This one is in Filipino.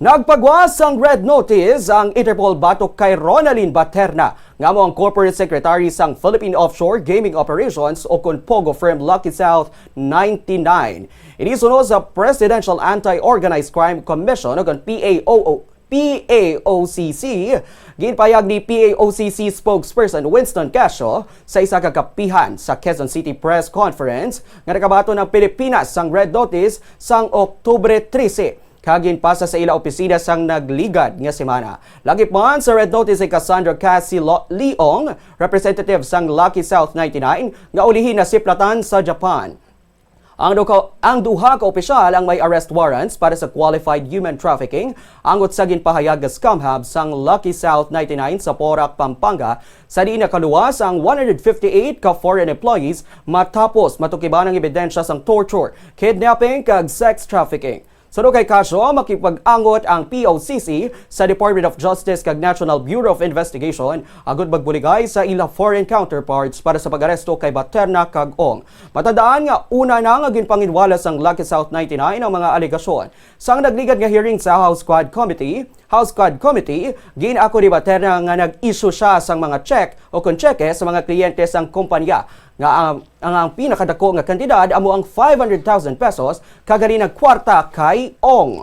Nagpagwas ang red notice ang Interpol batok kay Ronaldin Baterna. Nga mo ang corporate secretary sang Philippine Offshore Gaming Operations o Pogo firm Lucky South 99. Inisunod sa Presidential Anti-Organized Crime Commission o PAOO PAOCC, ginpayag ni PAOCC spokesperson Winston Casio sa isa kakapihan sa Quezon City Press Conference nga nakabato ng Pilipinas sang red notice sang Oktubre 13 kagin pasa sa ila opisina sang nagligad nga semana. Lagi pa sa red notice ay Cassandra Cassie Leong, representative sang Lucky South 99 nga ulihin na siplatan sa Japan. Ang, duha, ang duha ka opisyal ang may arrest warrants para sa qualified human trafficking angot sa ginpahayag nga scam hub sang Lucky South 99 sa Porac, Pampanga sa di nakaluwas ang 158 ka foreign employees matapos matukiban ang ebidensya sang torture, kidnapping kag sex trafficking. Sa kay kaso, makipag-angot ang POCC sa Department of Justice kag National Bureau of Investigation agud magbuligay sa ila foreign counterparts para sa pag-aresto kay Baterna kag Ong. Matandaan nga una na nga ginpanginwalas ang Lucky South 99 ang mga alegasyon. Sang nagligad nga hearing sa House Quad Committee, House Quad Committee, ginako ni Baterna nga nag-issue siya sang mga check o kon cheque sa mga kliyente sang kumpanya nga ang, ang, pinakadako nga kantidad amo ang 500,000 pesos kagani ng kwarta kay Ong.